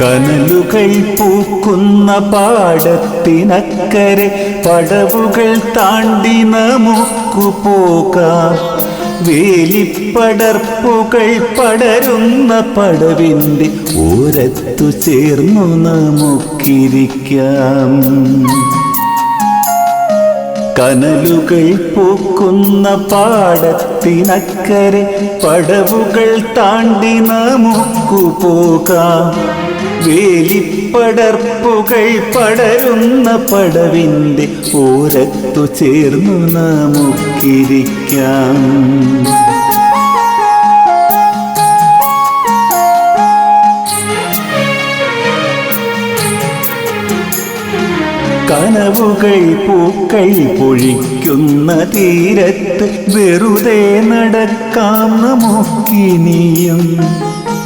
കനലുകൾ പൂക്കുന്ന പാടത്തിനക്കരെ പടവുകൾ താണ്ടി നമുക്കു പോകാം. വേലിപ്പടർപ്പുകൾ പടരുന്ന പടവിന്റെ ഓരത്തു ചേർന്നു നമുക്കിരിക്കാം. കനലുകൾ പൂക്കുന്ന പാടത്തിനക്കരെ പടവുകൾ താണ്ടി നമുക്കു പോകാം. വേലിപ്പടർപ്പുകൾ പടരുന്ന പടവിന്റെ ഓരത്തു ചേർന്നു നമുക്കിരിക്കാം. കനവുകൾ പൂക്കൾ പൊഴിക്കുന്ന തീരത്ത് വെറുതെ നടക്കാം നമുക്കിനിയും.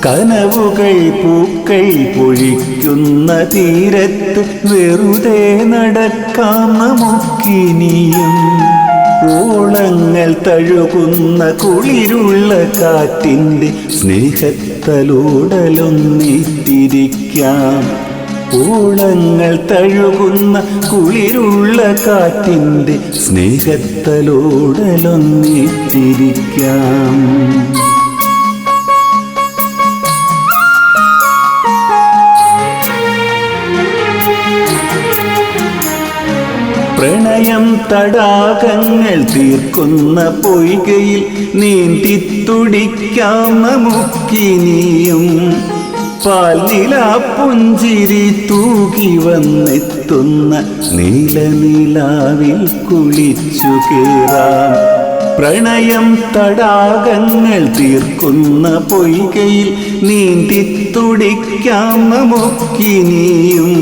കനവുകൾ പൂക്കൾ പൊഴിക്കുന്ന തീരത്ത് വെറുതെ നടക്കാം നമുക്കിനിയും ഓളങ്ങൾ തഴുകുന്ന കുളിരുള്ള കാറ്റിന്റെ സ്നേഹത്തലോടലൊന്നിത്തിരിക്കാം. ഓളങ്ങൾ തഴുകുന്ന കുളിരുള്ള കാറ്റിന്റെ സ്നേഹത്തലോടലൊന്നിത്തിരിക്കാം. പ്രണയം തടാകങ്ങൾ തീർക്കുന്ന പൊയ്കയിൽ നീന്തിത്തുടിക്കാം നമുക്കിനിയും പാലില പുഞ്ചിരി തൂകി വന്നെത്തുന്ന നീലനിലാവിൽ കുളിച്ചു കേറാം. പ്രണയം തടാകങ്ങൾ തീർക്കുന്ന പൊയ്കയിൽ നീന്തിത്തുടിക്കാം നമുക്കിനിയും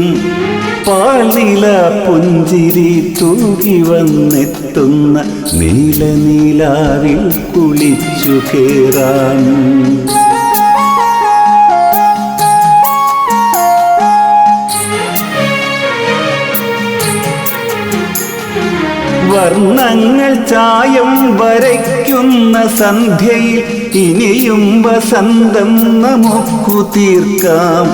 പാൽനില പുഞ്ചിരി തൂകി വന്നെത്തുന്ന നീല നീലാവിൽ കുളിച്ചു കേറാൻ. വർണങ്ങൾ ചായം വരയ്ക്കുന്ന സന്ധ്യയിൽ ഇനിയും വസന്തം നമുക്കു തീർക്കാം.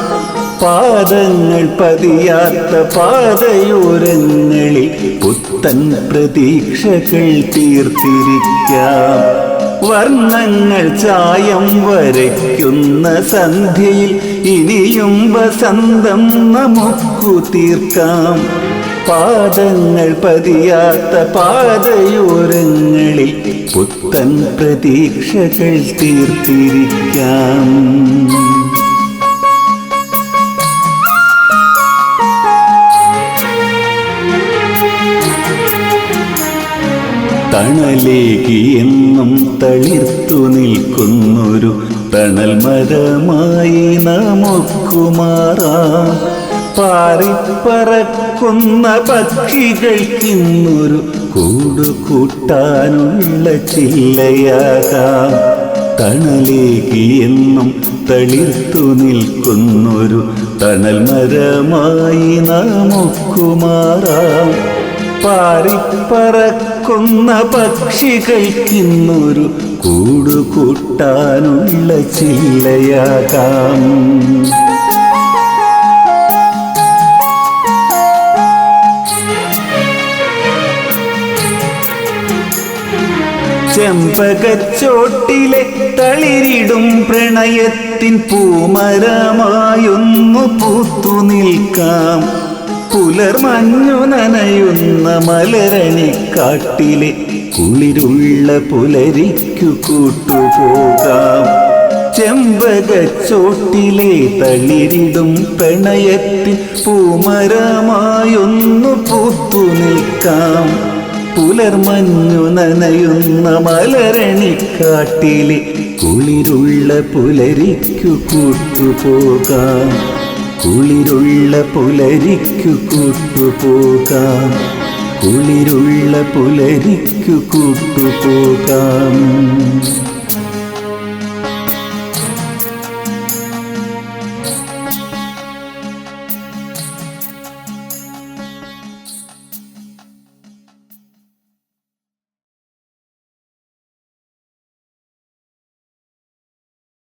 പാദങ്ങൾ പതിയാത്ത പാതയോരങ്ങളിൽ പുത്തൻ പ്രതീക്ഷകൾ തീർത്തിരിക്കാം. വർണങ്ങൾ ചായം വരയ്ക്കുന്ന സന്ധ്യയിൽ ഇനിയും വസന്തം നമുക്കു തീർക്കാം. പാദങ്ങൾ പതിയാത്ത പാതയോരങ്ങളിൽ പുത്തൻ പ്രതീക്ഷകൾ തീർത്തിരിക്കാം. തണലേകി എന്നും തളിർത്തു നിൽക്കുന്നൊരു തണൽ മരമായി നമുക്കുമാറാം. പാറിപ്പറക്കുന്ന പക്ഷികൾക്കിന്നൊരു കൂടുകൂട്ടാനുള്ള ചില്ലയാകാം. തണലേകി എന്നും തളിർത്തു നിൽക്കുന്നൊരു തണൽ മരമായി നമുക്കു മാറാം പാറിപ്പറക്കുന്ന പക്ഷികൾക്കിന്നൊരു കൂടു കൂടുകൂട്ടാനുള്ള ചില്ലയാകാം. ചെമ്പകച്ചോട്ടിലെ തളിരിടും പ്രണയത്തിൻ പൂമരമായൊന്നു പൂത്തു നിൽക്കാം. പുലർമഞ്ഞു നനയുന്ന മലരണിക്കാട്ടിലെ കുളിരുള്ള പുലരിക്കു കൂട്ടുപോകാം. ചെമ്പകച്ചോട്ടിലെ തളിരിടും പ്രണയത്തിൽ പൂമരമായൊന്നു പൂത്തു നിൽക്കാം. പുലർമഞ്ഞു നനയുന്ന മലരണിക്കാട്ടിലെ കുളിരുള്ള പുലരിക്കു കൂട്ടുപോകാം. കുളിരുള്ള പുലരിക്കു കൂട്ടുപോകാം. കുളിരുള്ള പുലരിക്കു കൂട്ടുപോകാം.